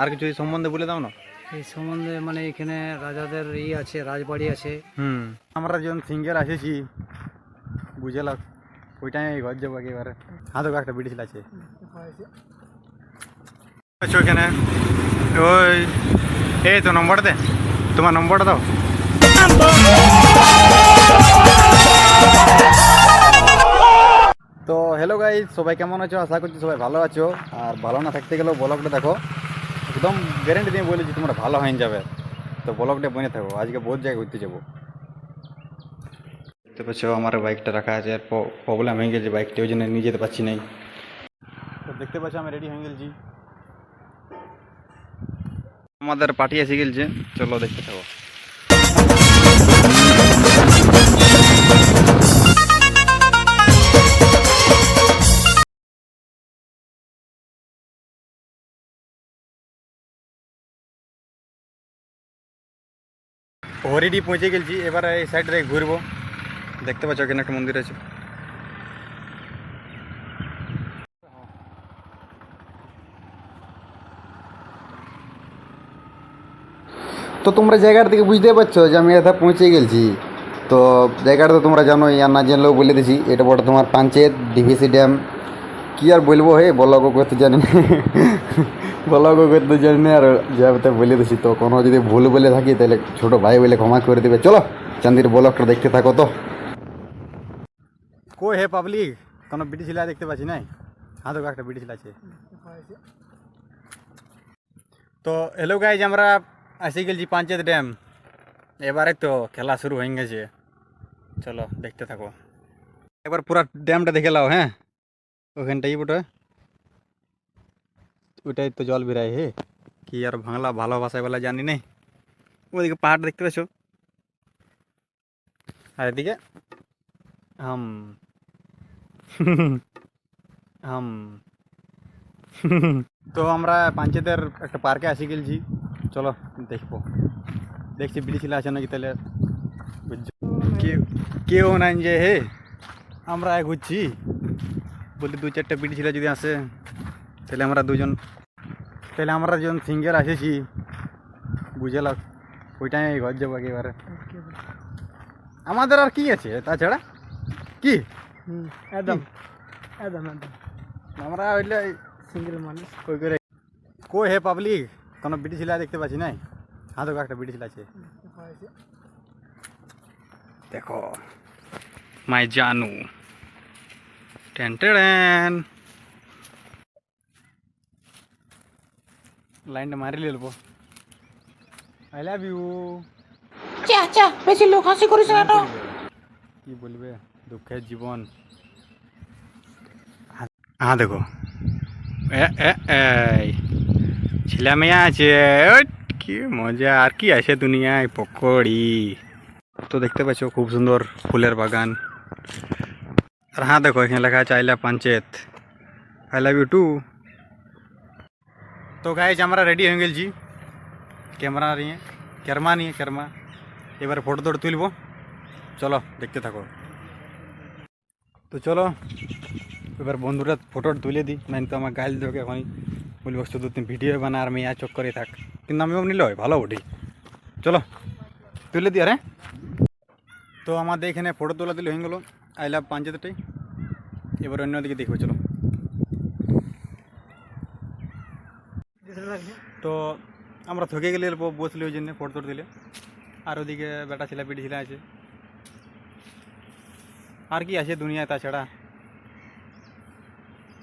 আর কিছু এই সম্বন্ধে বলে দাও না। এই সম্বন্ধে মানে এখানে রাজাদের ই আছে রাজবাড়ি আছে। হুম। আমরা যখন সিঙ্গেল এসেছি বুঝলাম ওই টাইমে ঘর যাব একেবারে। হাতে একটা বিড়ি আছে। আচ্ছা ওই এই তো নম্বর দে। তোমার নম্বরটা দাও। তো হ্যালো গাই সবাই কেমন আছো? আশা করছি সবাই ভালো আছো। আর ভালো না থাকতে গেলেও ব্লগটা দেখো। একদম গ্যারেন্টি দিয়ে বলেছি তোমরা ভালো হয়ে যাবে। তো ব্লকটা বনে থাকো আজকে বহুত জায়গায় ঘুরতে যাব। দেখতে পাচ্ছ আমার বাইকটা রাখা আছে আর প্রবলেম হয়ে গেছে বাইকটা ওই জন্য নিয়ে যেতে পারছি নাই। তো দেখতে পাচ্ছ আমি রেডি হয়ে গেছি। আমাদের পাঠিয়ে এসে গেলছে চলো দেখতে থাকো। হরিডি পৌঁছে গেছি এবার এই সাইডে ঘুরবো। দেখতে পাচ্ছ এখানে একটা মন্দির আছে। তো তোমরা জায়গাটা থেকে বুঝতে পারছ যে আমি এটা পৌঁছে গেছি তো জায়গাটা তো তোমরা জানো আর না জানলেও বলে দিছি, এটা বড় তোমার পাঞ্চেত ডিভিসি ড্যাম। কি আর বলব হে বলগো করতে জানি বলগো করতে জানি আর যাতে বলে দিছি তো, কোনো যদি ভুল বলে থাকি, তাহলে ছোট ভাই বলে ক্ষমা করে দেবে। চলো, চান্দির ব্লগটা দেখতে থাকো তো। কই হে পাবলিক? কোনো বিটি ছিলা দেখতে পাচ্ছি নাই? হাতে একটা বিটি ছিলা আছে। তো হ্যালো গাইজ আমরা এসে গেছি পাঞ্চায়েত ড্যাম। এবারে তো খেলা শুরু হয়ে গেছে। চলো, দেখতে থাকো। এবার পুরা ড্যামটা দেখে লাও হ্যাঁ? ওখানটাই বটে। ওইটাই তো জল বেরায় হে। কি আর বাংলা ভালো ভাষায় বলা জানি নাই। ওইদিকে পাহাড় দেখতে পাচ্ছ? আর এদিকে? হাম হাম তো আমরা পাঞ্চায়েতের একটা পার্কে আসি গেছি চলো, দেখব। দেখছি বিড়ি ছিল আছে নাকি তাহলে। বুঝছ? কেউ কেউ নাই যে হে। আমরা ঘুরছি। বলি দু চারটে বিড়ি ছিল যদি আসে। তাহলে আমরা দুজন তাহলে আমরা যখন সিঙ্গেল এসেছি বুঝলাম ওই টাইমে ঘর যাব একেবারে। আমাদের আর কি আছে? তাছাড়া কি? একদম একদম একদম আমরা হইলে সিঙ্গেল মানুষ। কই করে কই হে পাবলিক কোনো বিটি ছিলা দেখতে পাচ্ছি নাই? হাতে একটা বিটি ছিল আছে। দেখো মাই জানু। Ten ten. লাইনটা মারি লিলবো আই লাভ ইউ চা চা বেশি লোক হাসি করিস না তো কি বলবে দুঃখের জীবন হ্যাঁ দেখো এ এ এই ছেলে মেয়ে আছে ওই, কি মজা আর কি আছে দুনিয়ায় পকোড়ি তো দেখতে পাচ্ছ খুব সুন্দর ফুলের বাগান আর হ্যাঁ দেখো এখানে লেখা আছে আইলা panchayat I love you too তো গাইজ আমরা রেডি হয়ে গেছি ক্যামেরা নিয়ে ক্যারমা নিয়ে ক্যারমা এবার ফটো তোটো তুলবো চলো দেখতে থাকো তো চলো এবার বন্ধুরা ফটো তুলে দিই নাইন তো আমার গাইল দেবে এখন বলব শুধু তুমি ভিডিও বানা আর মেয়া চক করে থাক কিন্তু আমিও নিল ভালো উঠি চলো তুলে দিই আরে তো আমাদের এখানে ফটো তোলা দিলে হয়ে গেলো আই লাভ পাঞ্চায়েতটাই এবার অন্যদিকে দেখব চলো তো আমরা থকে গেলে বসলে ওই জন্য ফটো তোট দিলে। আর ওদিকে বেটা ছেলে পিটি ছেলে আছে। আর কি আছে দুনিয়ায় তাছাড়া?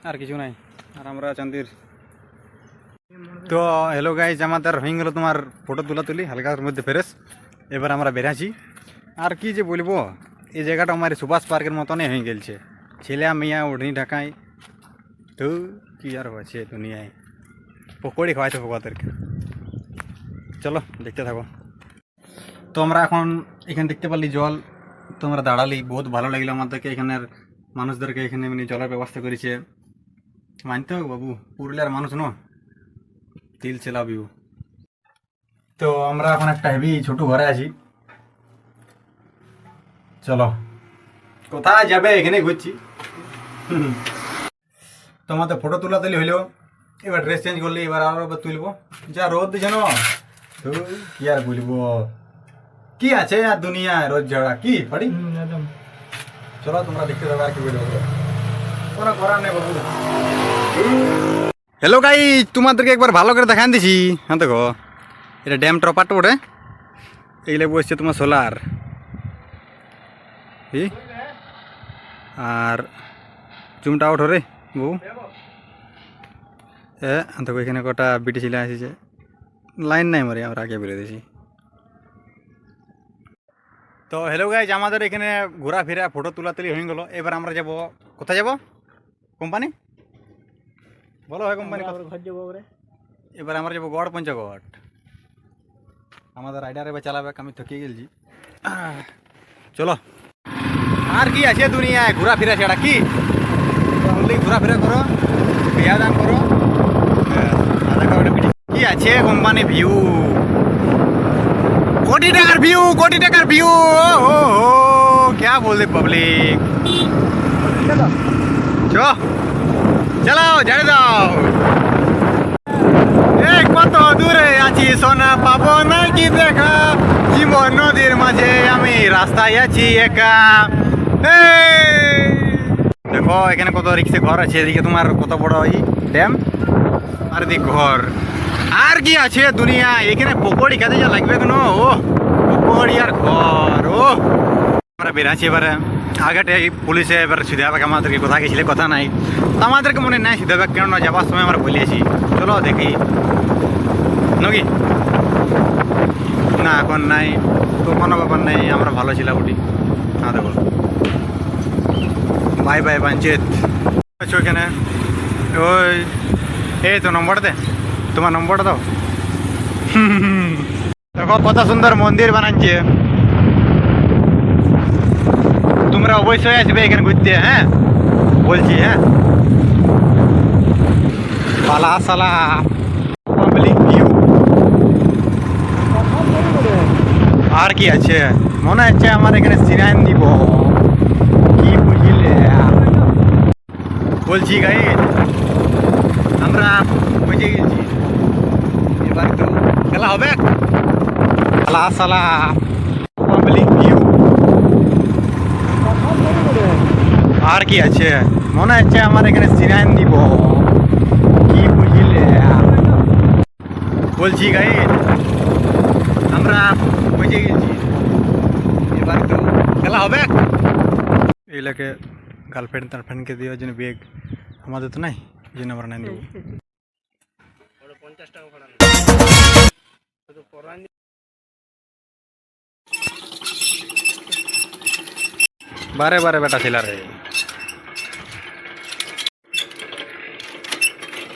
আর কিছু নাই। আর আমরা চান্দির। তো হ্যালো গাইজ আমাদের হয়ে গেলো তোমার ফটো তোলা তুলি হালকার মধ্যে ফেরেস। এবার আমরা বেরাছি আর কি যে বলব এই জায়গাটা আমার সুভাষ পার্কের মতনই হয়ে গেছে ছেলে মেয়া উঠনি ঢাকায়। তো কি আর হয়েছে দুনিয়ায়? পকোড়ি খাওয়াইছে ভগবাদেরকে চলো, দেখতে থাকো। তো আমরা এখন এখানে দেখতে পারলি জল। তো আমরা দাঁড়ালি, বহুত ভালো লাগল আমাদেরকে। এখানের মানুষদেরকে এখানে এমনি জলের ব্যবস্থা করেছে। মানতে হবে বাবু, পুরুলিয়ার মানুষ ন তিল চেলা বিউ তো আমরা এখন একটা হেভি ছোট ঘরে আছি। চলো। কোথায় যাবে? এখানে ঘুরছি। হুম। তো আমাদের ফটো তোলা তুলি হইল। এবার ড্রেস চেঞ্জ করলি এবার আরও এবার তুলবো। যা রোদ দিছে না ধুর, কি আর বলব? কি আছে আর দুনিয়ায় রোজ ঝাড়া কি? পারি চলো তোমরা দেখতে যাবে আর কি বলব। কোনো করার নেই বাবু। হ্যালো গাই তোমাদেরকে একবার ভালো করে দেখান দিছি। হ্যাঁ দেখো এটা ড্যাম টপার ওঠে এইগুলো বসছে তোমার সোলার আর জুমটা আউট রে বউ এ দেখো এখানে কটা বিটি ছিলে আসিছে লাইন নাই মরে আমরা আগে বলে দিয়েছি তো হ্যালো গাইজ আমাদের এখানে ঘোরাফেরা ফটো তোলা তুলি হয়ে গেলো এবার আমরা যাব কোথায় যাব কোম্পানি বলো হয় কোম্পানি এবার আমরা যাব গড় পঞ্চগড় আমাদের রাইডার এবার চালাবে আমি থকিয়ে গেলছি চলো আর কি আছে দুনিয়ায় ঘোরাফেরা ছাড়া কি ঘোরাফেরা করো বিয়া দান করো ব্যাস, আর দেখো একটা দিচ্ছে কোম্পানি ভিউ। কোটি টাকার ভিউ, কোটি টাকার ভিউ, ও ক্যা বলে পাবলিক চালাও যাও দাও। কত দূরে আছি সোনা পাবো না কি দেখা? জীবন নদীর মাঝে আমি রাস্তায় আছি একা। দেখো, এখানে কত রিক্সে ঘর আছে, এদিকে তোমার কত বড় ওই ড্যাম আর এদিক ঘর। আর কি আছে দুনিয়া? এখানে পকোড়ি খেতে যা লাগবে কেন? ও, পকোড়ি আর ঘর, ও। আমরা বেরাচ্ছি এবারে। আগেটে পুলিশে এবার সিধাবাক আমাদেরকে কোথা গেছিলে, কথা নাই। তো আমাদেরকে মনে নাই সিধাবাক কেন না যাবার সময় আমরা বলেছি চলো দেখি। নাকি না, এখন নাই। তো কোনো ব্যাপার নেই, আমরা ভালো ছিলাম উঠি হ্যাঁ দেখো। বাই বাই পঞ্চায়েত আছো এখানে? ওই, এই তো নম্বরটা দে। তোমার নম্বরটা দাও। দেখো, কত সুন্দর মন্দির বানাচ্ছে তোমরা অবশ্যই আসবে এখানে ঘুরতে হ্যাঁ? বলছি হ্যাঁ? পালা, সালা। পাবলিক আর কি আছে? মনে হচ্ছে আমার এখানে সিনাইন দিব। কি বুঝলে? বলছি গাই আমরা বুঝে গেছি এবার তো খেলা হবে পালা সালা পাবলিক ভিউ আর কি আছে মনে হচ্ছে আমার এখানে সিনাইন দিব কি বুঝলে বলছি গাই আমরা বুঝে গেছি এবার তো খেলা হবে এগুলাকে গার্লফ্রেন্ড টার্লফ্রেন্ডকে দেওয়ার জন্য বেগ আমাদের তো নাই এই জন্য আমরা নাই বারে বারে বেটা ছিল রে।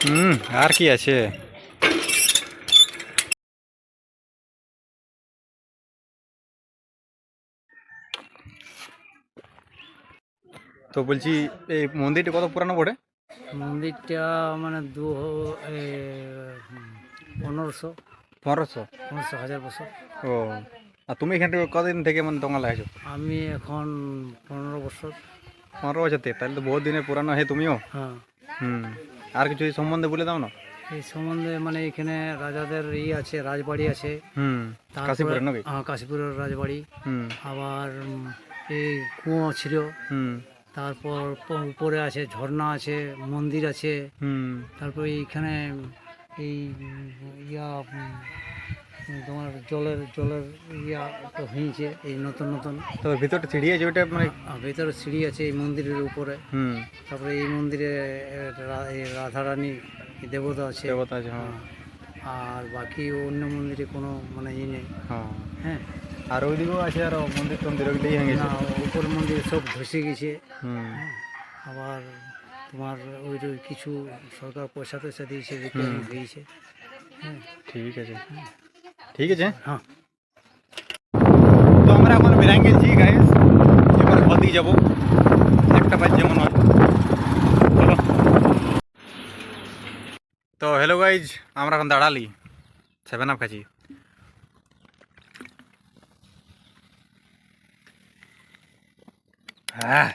হুম, আর কি আছে? তো বলছি, এই মন্দিরটা কত পুরানো বটে? মন্দিরটা মানে দু পনেরোশো। পনেরোশো। পনেরোশো হাজার বছর। ও। আর তুমি এখান থেকে কদিন থেকে মানে তোমার লাগাইছো? আমি এখন পনেরো বছর। পনেরো বছর থেকে তাহলে তো বহুত দিনের পুরানো হে তুমিও। হ্যাঁ। হুম। আর কিছু এই সম্বন্ধে বলে দাও না। এই সম্বন্ধে মানে এখানে রাজাদের ই আছে রাজবাড়ি আছে। হুম। কাশীপুরের নাকি? হ্যাঁ কাশীপুরের রাজবাড়ি। হুম। আবার এই কুয়ো ছিল। হুম। তারপর উপরে আছে ঝর্ণা আছে মন্দির আছে। হুম। তারপর এইখানে এই ইয়া তোমার জলের জলের ইয়া তো হয়েছে এই নতুন নতুন। তো ভিতরে সিঁড়ি আছে ওইটা মানে ভিতরে সিঁড়ি আছে এই মন্দিরের উপরে। হুম। তারপরে এই মন্দিরে এই রাধারানী দেবতা আছে। দেবতা আছে হ্যাঁ। আর বাকি অন্য মন্দিরে কোনো মানে ই নেই। হ্যাঁ। হ্যাঁ। আর ওইদিকেও আছে আর মন্দির টন্দির ভেঙে না উপর মন্দির সব ধসে গেছে। হুম। হ্যাঁ, আবার তোমার ওই যে কিছু সরকার পয়সা টয়সা দিয়েছে রিপেয়ারিং হয়েছে হ্যাঁ ঠিক আছে। ঠিক আছে? হ্যাঁ। তো আমরা এখন বেরাং গেছি গাইস এবার ঘর দিকে যাব। একটা বাজ যেমন হয়। চলো। তো হ্যালো গাইজ আমরা এখন দাঁড়ালি। সেভেন আপ খাচ্ছি। হ্যাঁ।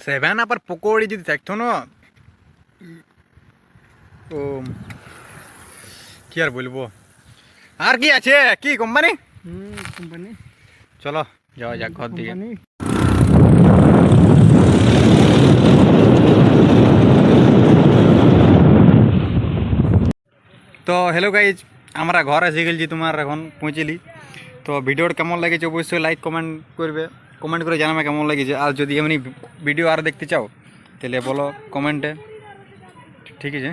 সেভেন আপ আর পকোড়ি যদি থাকতো না ও কি আর বলব আর কি আছে কি কোম্পানি কোম্পানি চলো যাওয়া যাক ঘর দিকে তো হ্যালো গাইজ আমরা ঘর এসে গেছি তোমার এখন পৌঁছেলি তো ভিডিওটা কেমন লাগেছে অবশ্যই লাইক কমেন্ট করবে কমেন্ট করে জানাবে কেমন লেগেছে। আর যদি এমনি ভিডিও আর দেখতে চাও, তাহলে বলো কমেন্টে। ঠিক আছে?